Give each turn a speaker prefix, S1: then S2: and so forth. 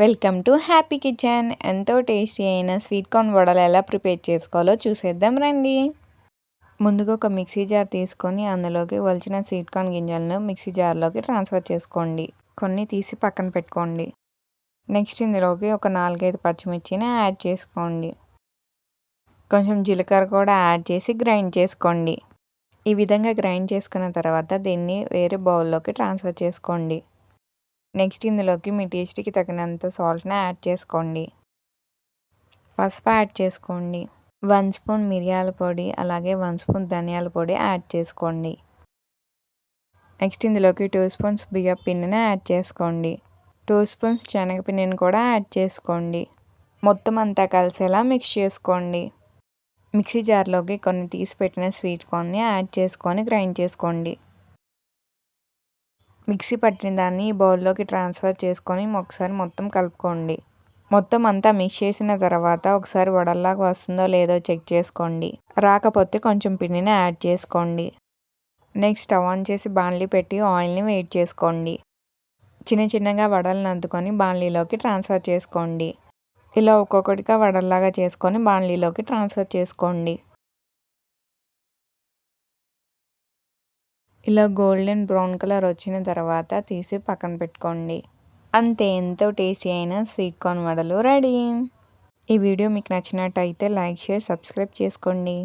S1: Welcome to happy kitchen. ఎంతో tasty అయిన sweet corn వడలు ఎలా ప్రిపేర్ చేసుకోవాలో చూసేద్దాం రండి. ముందుగా ఒక మిక్సీ జార్ తీసుకొని అందులోకి వలిచిన స్వీట్ కార్న్ గింజలను మిక్సీ జార్లోకి ట్రాన్స్ఫర్ చేసుకోండి. కొన్ని తీసి పక్కన పెట్టుకోండి. నెక్స్ట్ ఇందులోకి ఒక నాలుగైదు పచ్చిమిర్చిని యాడ్ చేసుకోండి. కొంచెం జీలకర్ర కూడా యాడ్ చేసి గ్రైండ్ చేసుకోండి. ఈ విధంగా గ్రైండ్ చేసుకున్న తర్వాత దీన్ని వేరే బౌల్లోకి ట్రాన్స్ఫర్ చేసుకోండి. నెక్స్ట్ ఇందులోకి మీ టేస్ట్కి తగినంత సాల్ట్ని యాడ్ చేసుకోండి. పసుపు యాడ్ చేసుకోండి. వన్ స్పూన్ మిరియాల పొడి అలాగే వన్ స్పూన్ ధనియాల పొడి యాడ్ చేసుకోండి. నెక్స్ట్ ఇందులోకి టూ స్పూన్స్ బియ్య పిండిని యాడ్ చేసుకోండి. టూ స్పూన్స్ శనగపిండిని కూడా యాడ్ చేసుకోండి. మొత్తం అంతా కలిసేలా మిక్స్ చేసుకోండి. మిక్సీ జార్లోకి కొన్ని తీసి పెట్టిన స్వీట్ కార్న్ని యాడ్ చేసుకొని గ్రైండ్ చేసుకోండి. మిక్సీ పట్టిన దాన్ని ఈ బౌల్లోకి ట్రాన్స్ఫర్ చేసుకొని ఒకసారి మొత్తం కలుపుకోండి. మొత్తం అంతా మిక్స్ చేసిన తర్వాత ఒకసారి వడల్లాగా వస్తుందో లేదో చెక్ చేసుకోండి. రాకపోతే కొంచెం పిండిని యాడ్ చేసుకోండి. నెక్స్ట్ స్టవ్ ఆన్ చేసి బాణలి పెట్టి ఆయిల్ని వెయిట్ చేసుకోండి. చిన్న చిన్నగా వడలను అద్దుకొని బాణలీలోకి ట్రాన్స్ఫర్ చేసుకోండి. ఇలా ఒక్కొక్కటిగా వడల్లాగా చేసుకొని బాణలీలోకి ట్రాన్స్ఫర్ చేసుకోండి. ఇలా గోల్డెన్ బ్రౌన్ కలర్ వచ్చిన తర్వాత తీసి పక్కన పెట్టుకోండి. అంతే ఎంతో టేస్టీ అయిన స్వీట్ కార్న్ వడలు రెడీ. ఈ వీడియో మీకు నచ్చినట్టయితే లైక్ షేర్ సబ్స్క్రైబ్ చేసుకోండి.